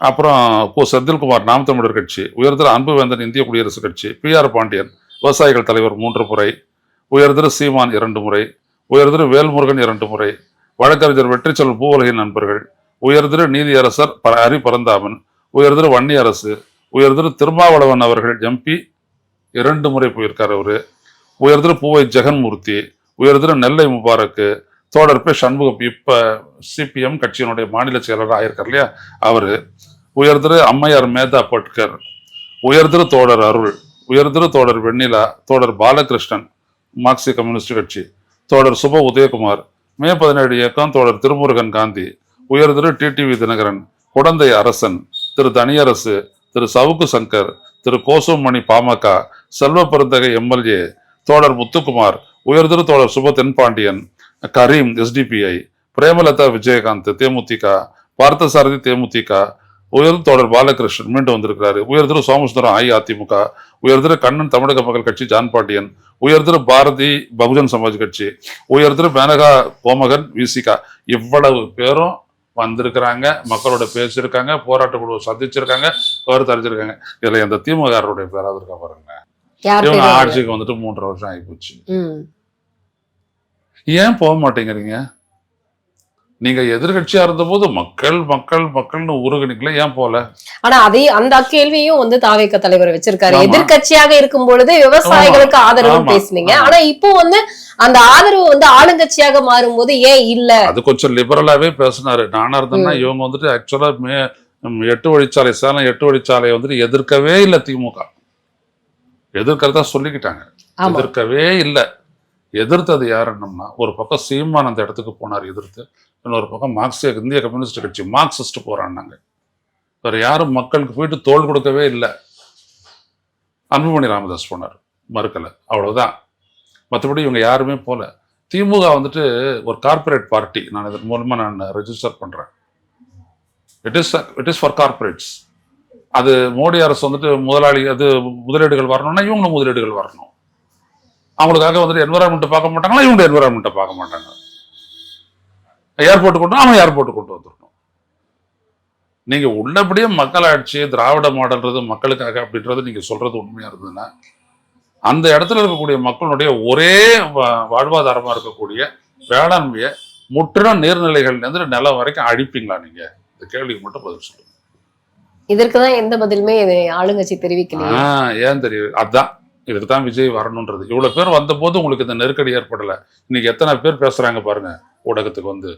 அப்புறம் கு செந்தில்குமார் நாம் தமிழர் கட்சி உயர்திரு அன்புவேந்தன் இந்திய குடியரசுக் கட்சி பி ஆர் பாண்டியன் விவசாயிகள் தலைவர் மூன்று முறை உயர்திரு சீமான் இரண்டு முறை உயர்திரு வேல்முருகன் இரண்டு முறை வழக்கறிஞர் வெற்றிச்செல்வன் பூவுலகின் நண்பர்கள் உயர்திரு நீதியரசர் ஹரி பரந்தாமன் உயர்திரு வன்னி அரசு உயர்திரு திருமாவளவன் அவர்கள் எம்பி இரண்டு முறை போயிருக்கார் அவரு உயர்திரு பூவை ஜெகன்மூர்த்தி உயர்திரு நெல்லை முபாரக்கு தோழர் பே சண்முகம் இப்ப சிபிஎம் கட்சியினுடைய மாநில செயலராக ஆயிருக்கார் இல்லையா? அவரு. உயர்திரு அம்மையார் மேதா பட்கர். உயர்திரு தோழர் அருள். உயர்திரு தோழர் வெண்ணிலா. தோழர் பாலகிருஷ்ணன். மார்க்சிய கம்யூனிஸ்ட் கட்சி. தோழர் சுப உதயகுமார். மே பதினேழு இயக்கம் தோழர் திருமுருகன் காந்தி. உயர்திரு டிடிவி தினகரன். குடந்தை அரசன். திரு தனியரசு. திரு சவுக்கு சங்கர். திரு கோசுமணி பாமக. செல்வ பெருந்தகை எம்எல்ஏ. தோழர் முத்துக்குமார். உயர்திரு தோழர் சுப தென்பாண்டியன். கரீம் எஸ்டிபிஐ பிரேமலதா விஜயகாந்த் தேமுதிக பார்த்தசாரதி தேமுதிக உயர்திரு தோழர் பாலகிருஷ்ணன் மீண்டும் வந்திருக்கிறாரு. உயர்திரு சோமசுந்தரம் அஇஅதிமுக உயர்திரு கண்ணன் தமிழக மக்கள் கட்சி ஜான் பாண்டியன் உயர்திரு பாரதி பகுஜன் சமாஜ் கட்சி உயர்திரு மேனகா கோமகன் விசிகா இவ்வளவு பேரும் வந்திருக்கிறாங்க. மக்களோட பேசியிருக்காங்க போராட்ட குழுவை சந்திச்சிருக்காங்க கருத்து அறிஞ்சிருக்காங்க. இதுல இந்த திமுகருடைய பேராவது இருக்கா பாருங்க இவங்க ஆட்சிக்கு வந்துட்டு மூன்றரை வருஷம் ஆகிப்போச்சு. ம். ஏன் போக மாட்டேங்கிறீங்க? நீங்க எதிர்கட்சியா இருந்தபோது மக்கள் மக்கள் மக்கள்னு உருகுனீங்களே ஏன் போல? ஆனா அதே அந்த கேள்வியும் வந்து தாவேக்க தலைவர் வச்சிருக்காரு. ஆமா. எதிர்க்கட்சியாக இருக்கும் பொழுது விவசாயிகளுக்கு ஆதரவு. பேசுனீங்க. ஆனா இப்போ வந்து அந்த ஆதரவு வந்து ஆளுங்கட்சியாக மாறும்போது ஏன் இல்ல? அது கொஞ்சம் லிபரலாவே பேசினாரு. நானா இருந்தேன்னா இவங்க வந்துட்டு ஆக்சுவலா மே எட்டு வழிச்சாலை சேலம் எட்டு வழிச்சாலையை வந்துட்டு எதிர்க்கவே இல்லை திமுக. எதிர்க்கிறதா சொல்லிக்கிட்டாங்க. எதிர்க்கவே இல்லை. எதிர்த்தது யாருன்னம்னா ஒரு பக்கம் சீமான் அந்த இடத்துக்கு போனார் எதிர்த்து இன்னொரு பக்கம் மார்க்சிய இந்திய கம்யூனிஸ்ட் கட்சி மார்க்சிஸ்ட் போறான்னாங்க வேற யாரும் மக்களுக்கு போயிட்டு தோல் கொடுக்கவே இல்லை. அன்புமணி ராமதாஸ் போனார் மறுக்கலை. அவ்வளவுதான். மற்றபடி இவங்க யாருமே போல. திமுக வந்துட்டு ஒரு கார்ப்பரேட் பார்ட்டி நான் இதன் மூலமா நான் ரெஜிஸ்டர் பண்றேன். It is it is for corporates அது மோடி அரசு வந்துட்டு முதலாளி அது முதலீடுகள் வரணும்னா இவங்களும் முதலீடுகள் வரணும். அவங்களுக்காக வந்துட்டு என்வரான்மெண்ட் பார்க்க மாட்டாங்களா? இவங்க என்வரான்மெண்ட்டை பார்க்க மாட்டாங்க. ஏர்போர்ட் கொண்டு அவன் ஏர்போர்ட் கொண்டு வந்துடணும் நீங்க உள்ளபடியே மக்களாட்சி திராவிட மாடல்ன்றது மக்களுக்காக அப்படின்றது நீங்க சொல்றது உண்மையா இருந்ததுன்னா அந்த இடத்துல இருக்கக்கூடிய மக்களுடைய ஒரே வாழ்வாதாரமா இருக்கக்கூடிய வேளாண்மையை முற்றிலும் நீர்நிலைகள்ல இருந்து நிலம் வரைக்கும் அழிப்பீங்களா நீங்க? இந்த கேள்விக்கு மட்டும் பதில் சொல்லுங்க. இதற்குதான் எந்த பதிலுமே ஆளுங்கட்சி தெரிவிக்கலையே. ஆ, ஏன் தெரியும்? அதான். இதுக்கு தான் விஜய் வரணுன்றது. இவ்வளோ பேர் வந்தபோது உங்களுக்கு இந்த நெருக்கடி ஏற்படலை. இன்னைக்கு எத்தனை பேர் பேசுகிறாங்க பாருங்கள் ஊடகத்துக்கு வந்து.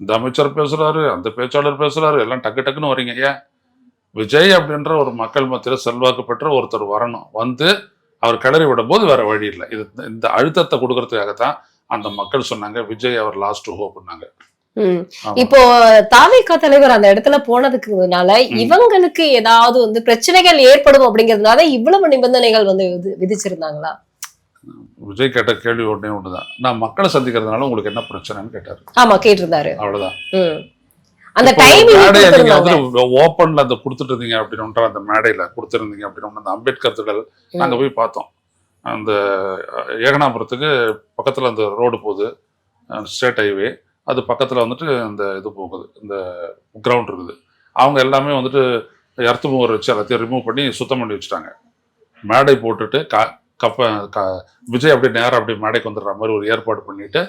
இந்த அமைச்சர் பேசுகிறாரு அந்த பேச்சாளர் பேசுகிறாரு எல்லாம் டக்கு டக்குன்னு வரீங்க ஏன்? விஜய் அப்படின்ற ஒரு மக்கள் மத்தியில் செல்வாக்கு பெற்ற ஒருத்தர் வரணும். வந்து அவர் கிளறி விடும்போது வேறு வழி இல்லை. இது இந்த அழுத்தத்தை கொடுக்கறதுக்காகத்தான் அந்த மக்கள் சொன்னாங்க விஜய் அவர் லாஸ்ட் ஹோப்னாங்க இப்போ தாவேக்கா தலைவர் அந்த இடத்துல போனதுக்குனால. இவங்களுக்கு ஏதாவது வந்து பிரச்சனைகள் ஏற்படும் அப்படிங்கறதுனால இவ்வளவு நிபந்தனைகள் வந்து விதி- விதிச்சிருந்தாங்களா? விஜய் கேட்ட கேள்வி ஒன்றே ஒண்ணுதான். நான் மக்களை சந்திக்கிறதுனால உங்களுக்கு என்ன பிரச்சனைன்னு கேட்டாரு. ஆமா கேட்டிருந்தாரு. அவ்வளவுதான். அந்த டைமிங் நீங்க வந்து ஓப்பன்ல அந்த கொடுத்துட்டு இருந்தீங்க அப்படின்னு அந்த மேடையில கொடுத்துருந்தீங்க அப்படின்னு அந்த அம்பேத்கர் திடல் நாங்க போய் பார்த்தோம். அந்த ஏகனாபுரத்துக்கு பக்கத்துல அந்த ரோடு போகுது ஸ்டேட் ஹைவே. அது பக்கத்தில் வந்துட்டு இந்த இது போகுது இந்த கிரவுண்ட் இருக்குது. அவங்க எல்லாமே வந்துட்டு எர்த்து மூவர் வச்சு எல்லாத்தையும் ரிமூவ் பண்ணி சுத்தம் பண்ணி வச்சுட்டாங்க. மேடை போட்டுட்டு க கப்ப க விஜய் அப்படியே நேரம் அப்படியே மேடைக்கு வந்துடுற மாதிரி ஒரு ஏற்பாடு பண்ணிட்டு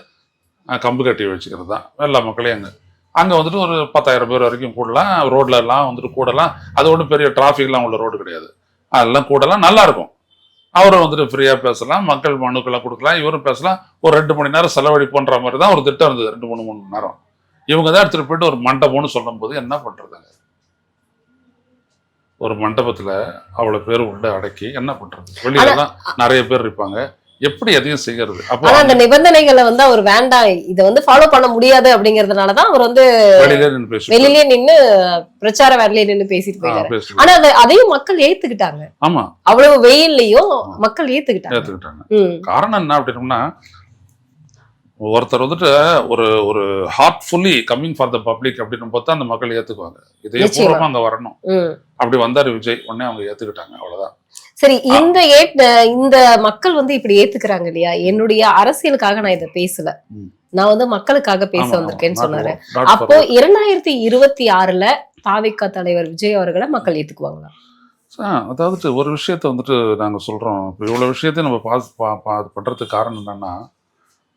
கம்பு கட்டி வச்சுக்கிறது தான். எல்லா மக்களையும் அங்கே அங்கே வந்துட்டு ஒரு பத்தாயிரம் பேர் வரைக்கும் கூடலாம் ரோட்ல எல்லாம் வந்துட்டு கூடலாம். அது ஒன்றும் பெரிய டிராஃபிக்லாம் உள்ள ரோடு கிடையாது. அதெல்லாம் கூடலாம் நல்லா இருக்கும். அவரும் வந்துட்டு ஃப்ரீயாக பேசலாம் மக்கள் மனுக்கெல்லாம் கொடுக்கலாம். இவரும் பேசலாம். ஒரு ரெண்டு மணி நேரம் செலவழிப்போன்ற மாதிரி தான் ஒரு திட்டம் இருந்தது. ரெண்டு மூணு மூணு மணி நேரம். இவங்க தான் எடுத்துகிட்டு போயிட்டு ஒரு மண்டபம்னு சொல்லும்போது என்ன பண்ணுறதுங்க ஒரு மண்டபத்தில் அவ்வளோ பேர் உள்ள அடக்கி என்ன பண்ணுறது வெளியில தான் நிறைய பேர் இருப்பாங்க. எப்படி எதையும் செய்யறது? அப்போ அந்த நிபந்தனைகளை வந்து அவர் வேண்டாம். இதை வந்து ஃபாலோ பண்ண முடியாது அப்படிங்கறதுனாலதான் அவர் வந்து வெளியில நின்னு பிரச்சார வேலையில நின்னு பேசிட்டு போயிட்டாரு. ஆனா அதை அதையும் மக்கள் ஏத்துக்கிட்டாங்க. ஆமா. அவ்வளவு வெயில்லையும் மக்கள் ஏத்துக்கிட்டாங்க. ஏற்றுக்கிட்டாங்க ம். காரணம் என்ன அப்படின்னோம்னா ஒருத்தர் வந்துட்டு ஒரு ஒரு heartfully coming for the public அப்படின்னு பார்த்தா அந்த மக்கள் ஏத்துக்குவாங்க. இதே. பூர்வமா அங்க வரணும். அப்படி வந்தாரு விஜய் உடனே அவங்க ஏத்துக்கிட்டாங்க அவ்வளவுதான். சரி இந்த ஏத் இந்த மக்கள் வந்து இப்படி ஏத்துக்கிறாங்க இல்லையா? என்னுடைய அரசியலுக்காக நான் இதை பேசல. நான் வந்து மக்களுக்காக பேச வந்திருக்கேன்னு. சொன்னாரு. அப்போ இரண்டாயிரத்தி இருபத்தி ஆறுல தாவிக தலைவர் விஜய் அவர்களை மக்கள் ஏத்துக்குவாங்களா? அதாவது ஒரு விஷயத்த வந்துட்டு நாங்க சொல்றோம். இப்போ இவ்வளவு விஷயத்தையும் நம்ம பாஸ் பா- பா- இது பண்றதுக்கு காரணம் என்னன்னா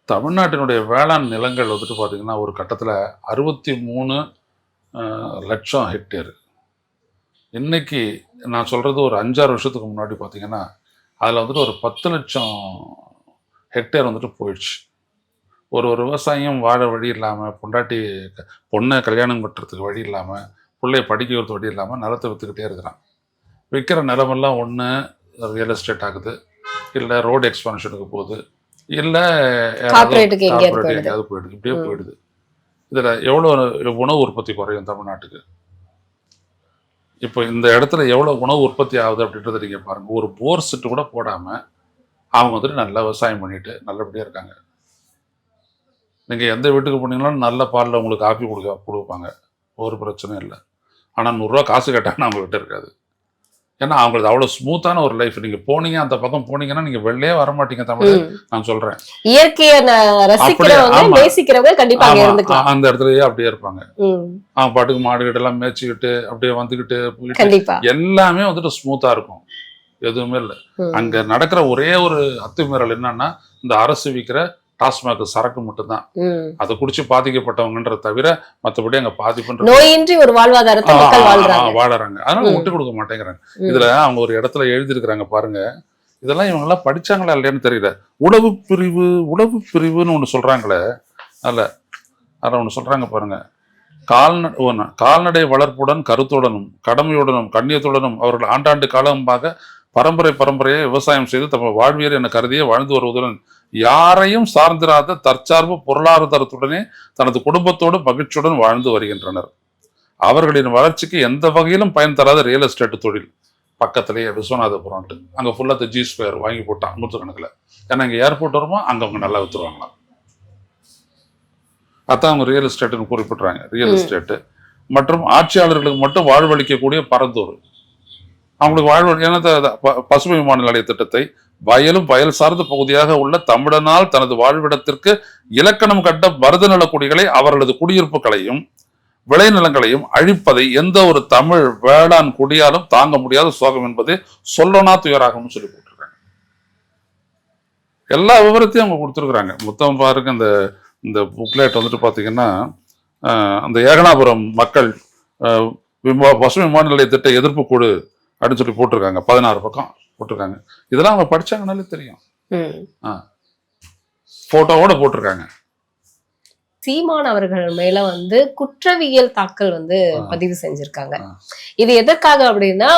தமிழ்நாட்டினுடைய வேளாண் நிலங்கள் வந்துட்டு பாத்தீங்கன்னா ஒரு கட்டத்துல அறுபத்தி மூணு லட்சம் ஹெக்டேர். இன்னைக்கு நான் சொல்றது ஒரு அஞ்சாறு வருஷத்துக்கு முன்னாடி பார்த்தீங்கன்னா அதில் வந்துட்டு ஒரு பத்து லட்சம் ஹெக்டேர் வந்துட்டு போயிடுச்சு. ஒரு ஒரு விவசாயியும் வாழ வழி இல்லாமல் பொண்டாட்டி பொண்ணை கல்யாணம் பண்ணுறதுக்கு வழி இல்லாமல் பிள்ளைய படிக்க வைக்க வழி இல்லாமல் நிலத்தை விற்றுக்கிட்டே இருக்கிறான். விற்கிற நிலமெல்லாம் ஒன்று ரியல் எஸ்டேட் ஆகுது. இல்லை ரோடு எக்ஸ்பான்ஷனுக்கு போகுது. இல்லை எங்கேயாவது போயிடுது. இப்படியே. போயிடுது. இதில் எவ்வளோ உணவு உற்பத்தி குறையும் தமிழ்நாட்டுக்கு? இப்போ இந்த இடத்துல எவ்வளோ உணவு உற்பத்தி ஆகுது அப்படின்றத நீங்கள் பாருங்கள் ஒரு போர் செட்டு கூட போடாமல் அவங்க வந்துட்டு நல்லா விவசாயம் பண்ணிட்டு நல்லபடியாக இருக்காங்க. நீங்கள் எந்த வீட்டுக்கு போனீங்களும் நல்ல பாலில் உங்களுக்கு காஃபி கொடுக்க கொடுப்பாங்க. ஒரு பிரச்சனையும் இல்லை. ஆனால் நூறுரூவா காசு கேட்டாங்கன்னா அவங்க வீட்டு இருக்காது. ஏன்னா அவங்களுக்கு அவ்வளோ ஸ்மூத்தான ஒரு லைஃப் நீங்கள் போனீங்க அந்த பக்கம் போனீங்கன்னா நீங்கள் வெளிலே வர மாட்டீங்க தமிழ். நான் சொல்கிறேன் இயற்கையை அந்த இடத்துலயே அப்படியே இருப்பாங்க. அவங்க பாட்டுக்கு மாடு கிட்ட எல்லாம் மேய்ச்சிக்கிட்டு அப்படியே வந்துக்கிட்டு போயிட்டு எல்லாமே வந்துட்டு ஸ்மூத்தா இருக்கும். எதுவுமே இல்லை. அங்க நடக்கிற ஒரே ஒரு அத்துமீறல் என்னன்னா இந்த அரசு விற்கிற டாஸ்மாக் சரக்கு மட்டும்தான். அதை குடிச்சு பாதிக்கப்பட்டவங்கன்ற தவிர மற்றபடி அங்க பாதிப்புன்ற நோயின்றி ஒரு வாழ்வாதாரத்தை வாழ்றாங்க. அதனால. விட்டு கொடுக்க மாட்டேங்கிறாங்க. இதுல அவங்க ஒரு இடத்துல எழுதியிருக்கிறாங்க பாருங்க. இதெல்லாம் இவங்க எல்லாம் படிச்சாங்களா இல்லையான்னு தெரியல. உளவு பிரிவு உளவு பிரிவுன்னு ஒண்ணு சொல்றாங்களே. அல்ல அதில் ஒண்ணு சொல்றாங்க பாருங்க. கால்ந ஒண்ணு, கால்நடை வளர்ப்புடன் கருத்துடனும் கடமையுடனும் கண்ணியத்துடனும் அவர்கள் ஆண்டாண்டு காலமாக பரம்பரை பரம்பரையை விவசாயம் செய்து தம் வாழ்வியர் என கருதியே வாழ்ந்து வருவதுடன் யாரையும் சார்ந்திராத தற்சார்பு பொருளாதாரத்துடனே தனது குடும்பத்தோடு மகிழ்ச்சியுடன் வாழ்ந்து வருகின்றனர். அவர்களின் வளர்ச்சிக்கு எந்த வகையிலும் பயன் தராத ரியல் எஸ்டேட் தொழில். பக்கத்திலேயே விஸ்வநாதபுரம்ட்டு அங்கே ஃபுல்லாக ஜி ஸ்கொயர் வாங்கி போட்டான் நூற்றுக்கணக்கில் ஏன்னா இங்கே ஏர்போர்ட் வருமா? அங்கே அவங்க நல்லா விற்றுருவாங்களாம் அதான் அவங்க ரியல் எஸ்டேட்டுன்னு குறிப்பிட்றாங்க. ரியல். எஸ்டேட்டு மற்றும் ஆட்சியாளர்களுக்கு மட்டும் வாழ்வளிக்கக்கூடிய பரந்தூர். அவங்களுக்கு வாழ்வு ஏன்னா த- ப- பசுமை விமான நிலைய திட்டத்தை வயலும் வயல் சார்ந்த பகுதியாக உள்ள தமிழனால் தனது வாழ்விடத்திற்கு இலக்கணம் கட்ட மருத குடிகளை அவர்களது குடியிருப்புகளையும் விளைநிலங்களையும் அழிப்பதை எந்த ஒரு தமிழ் வேளாண் குடியாலும் தாங்க முடியாத சோகம் என்பது சொல்லனா துயராகும்னு சொல்லி போட்டிருக்காங்க. எல்லா விவரத்தையும் அவங்க கொடுத்துருக்குறாங்க. மொத்தம் பாருங்க இந்த இந்த புக்லேட் வந்துட்டு பார்த்தீங்கன்னா அந்த ஏகனாபுரம் மக்கள் பசுமை விமான நிலைய திட்ட எதிர்ப்பு குழு அப்படின்னு சொல்லி போட்டிருக்காங்க. பதினாறு பக்கம் போட்டிருக்காங்க. இதெல்லாம் அவங்க படிச்சாங்கனாலே தெரியும். ம். போட்டோவோட போட்டிருக்காங்க. சீமான் அவர்கள் மேல வந்து குற்றவியல் தாக்கல் வந்து ஆ. பதிவு செஞ்சிருக்காங்க. ஆ. இது எதற்காக அப்படின்னா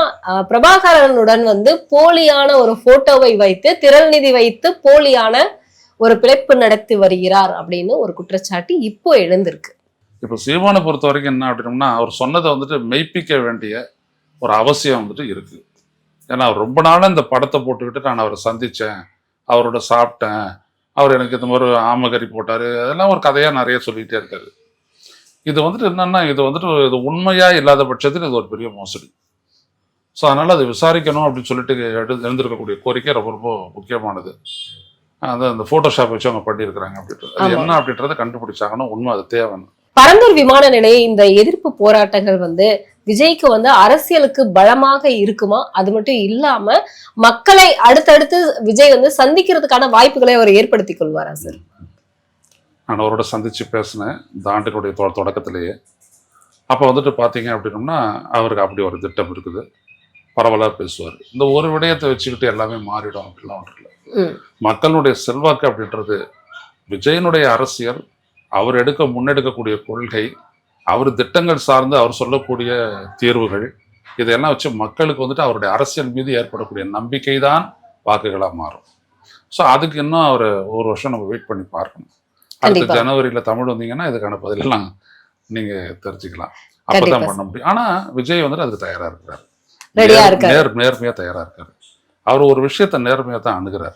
பிரபாகரனுடன் வந்து போலியான ஒரு போட்டோவை வைத்து திரள் நிதி வைத்து போலியான ஒரு பிழைப்பு நடத்தி வருகிறார் அப்படின்னு ஒரு குற்றச்சாட்டு இப்போ எழுந்திருக்கு. இப்போ சீமானை பொறுத்த வரைக்கும் என்ன அப்படின்னம்னா அவர் சொன்னதை வந்துட்டு மெய்ப்பிக்க வேண்டிய ஒரு அவசியம் வந்துட்டு இருக்கு. ஏன்னா அவர் ரொம்ப நாளாக இந்த படத்தை போட்டுக்கிட்டு நான் அவரை சந்திச்சேன். அவரோட சாப்பிட்டேன். அவர் எனக்கு இந்த மாதிரி ஆமகரி போட்டாரு. அதெல்லாம் ஒரு கதையா நிறைய சொல்லிக்கிட்டே இருக்காரு. இது வந்துட்டு என்னன்னா இது வந்துட்டு இது உண்மையா இல்லாத பட்சத்தில் இது ஒரு பெரிய மோசடி. ஸோ அதனால அதை விசாரிக்கணும் அப்படின்னு சொல்லிட்டு எழு எழுந்திருக்கக்கூடிய கோரிக்கை ரொம்ப ரொம்ப முக்கியமானது. அந்த அந்த ஃபோட்டோஷாப் வச்சு அவங்க பண்ணியிருக்கிறாங்க அப்படின்றது. அது. என்ன அப்படின்றத கண்டுபிடிச்சாங்கன்னா உண்மை அது தேவைன்னு. பரந்தூர் விமான நிலைய இந்த எதிர்ப்பு போராட்டங்கள் வந்து விஜய்க்கு வந்து அரசியலுக்கு பலமாக இருக்குமா? அது மட்டும் இல்லாம மக்களை அடுத்தடுத்து விஜய் வந்து சந்திக்கிறதுக்கான வாய்ப்புகளை அவர் ஏற்படுத்தி கொள்வாரா சார் நான் அவரோட சந்திச்சு பேசினேன். இந்த ஆண்டினுடைய தொடக்கத்திலேயே. அப்போ வந்துட்டு பார்த்தீங்க அப்படின்னம்னா அவருக்கு அப்படி ஒரு திட்டம் இருக்குது. பரவலாக பேசுவார். இந்த ஒரு விடயத்தை வச்சுக்கிட்டு எல்லாமே மாறிடும் அப்படிலாம் ஒன்றும் இல்லை. மக்களுடைய செல்வாக்கு அப்படின்றது விஜயனுடைய அரசியல் அவர் எடுக்க முன்னெடுக்கக்கூடிய கொள்கை அவர் திட்டங்கள் சார்ந்து அவர் சொல்லக்கூடிய தீர்வுகள் இதையெல்லாம் வச்சு மக்களுக்கு வந்துட்டு அவருடைய அரசியல் மீது ஏற்படக்கூடிய நம்பிக்கை தான் வாக்குகளாக மாறும். ஸோ அதுக்கு இன்னும் அவர் ஒரு வருஷம் நம்ம வெயிட் பண்ணி பார்க்கணும். அடுத்த. ஜனவரியில தமிழ் வந்தீங்கன்னா இதுக்கான பதிலெல்லாம் நீங்க தெரிஞ்சுக்கலாம். அப்பதான். பண்ண முடியும். ஆனா விஜய் வந்துட்டு அதுக்கு தயாரா இருக்கிறார் நேர்- இருக்காரு. நேர் நேர்மையா தயாரா இருக்காரு. அவர் ஒரு விஷயத்த நேர்மையா தான் அணுகிறார்.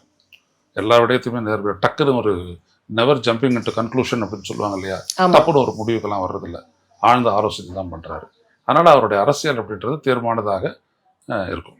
எல்லா விடயத்தையுமே நேர்மையா டக்குன்னு ஒரு நெவர் ஜம்பிங் இன்டு கன்க்ளூஷன் அப்படின்னு சொல்லுவாங்க இல்லையா? ஆமா. டப்புன்னு ஒரு முடிவுக்கெல்லாம் வர்றதில்ல. ஆழ்ந்த ஆலோசனை தான் பண்றாரு. அதனால அவருடைய அரசியல் அப்படின்றது தீர்மானதாக இருக்கும்.